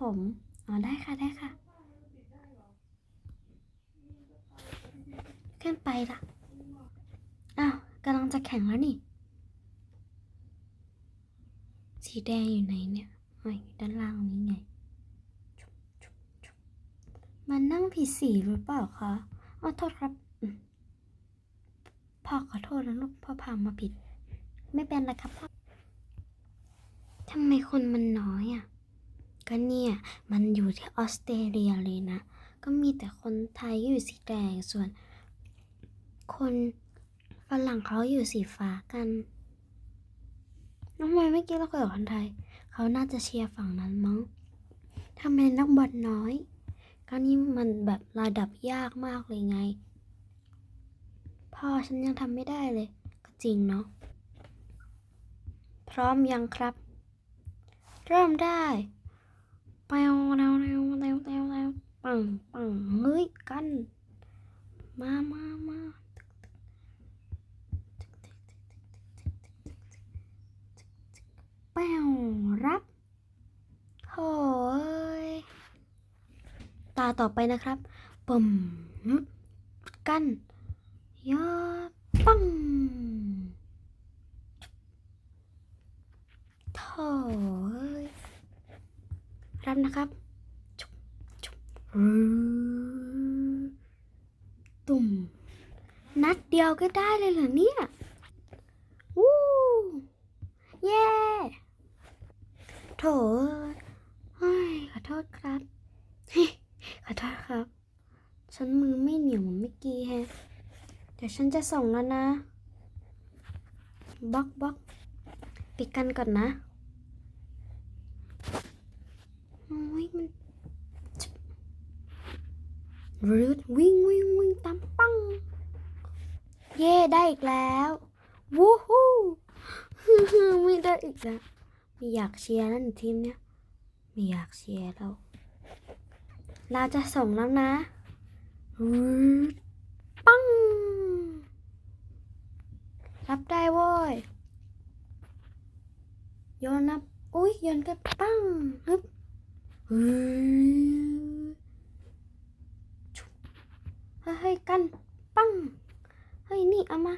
ผม อ๋อ ได้ค่ะ ได้ค่ะ ขึ้นไปละอ้าวกำลังจะแข่งแล้วนี่ สีแดงอยู่ไหนเนี่ยอ๋ออยู่ด้านล่างนี้ไง มันนั่งผิดสีหรือเปล่าคะอ๋อโทษครับ พ่อขอโทษนะลูก พ่อพามาผิด ไม่เป็นไรครับพ่อทำไมคนมันน้อยอะ ก็เนี่ยมันอยู่ที่ออสเตรเลียเลยนะ ก็มีแต่คนไทยอยู่สีแดงส่วน คนฝรั่งเขาอยู่สีฟ้ากันทำไมเมื่อกี้เราคุยกับคนไทย เขาน่าจะเชียร์ฝั่งนั้นมั้งทำไมนักบอลน้อยก็นี่มันแบบระดับยากมากเลยไง พ่อฉันยังทำไม่ได้เลย ก็จริงเนาะ พร้อมยังครับ เริ่มได้ เปวเร็วเร็วเร็วเร็วเร็วปังปังเฮ้ยกัน มามามาแป้วรับโหยตาต่อไปนะครับปุ่มกันยอดปังโถ่อ รับนะครับชุบชุบรื้อตุ่ม นัดเดียวก็ได้เลยเหรอเนี่ยวู้เย้โถเฮ้ยขอโทษครับเฮ้ยขอโทษครับ ฉันมือไม่เหนียวเหมือนเมื่อกี้แฮะเดี๋ยวฉันจะส่งแล้วนะบล็อกบล็อกปิดกันก่อนนะโอ้ย มันรืดวิ่งวิ่งวิ่งตามปัง เย่ได้อีกแล้ววู้ฮู้ไม่ได้อีกแล้วไม่อยากเชียร์แล้วหนึ่งทีมเนี่ยไม่อยากเชียร์แล้วเราจะส่งแล้วนะรืดปัง รับได้โว้ยโยนนะอุ้ยโยนกันปังฮึบ เฮ้ยเฮ้ยกันปังเฮ้ยนี่เอามา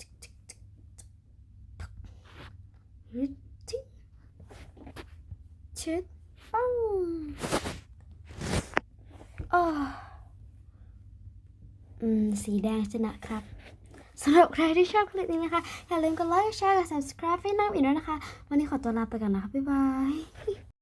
จึ๊กจึ๊กจึ๊กจึ๊กฮึดจิ๊กชิดปังอ้ออืม สีแดงชนะครับสำหรับใครที่ชอบคลิปนี้นะคะ อย่าลืมกดไลค์แชร์และ subscribe ให้น้ำอีกด้วยนะคะ วันนี้ขอตัวลาไปก่อนนะคะ บ๊ายบาย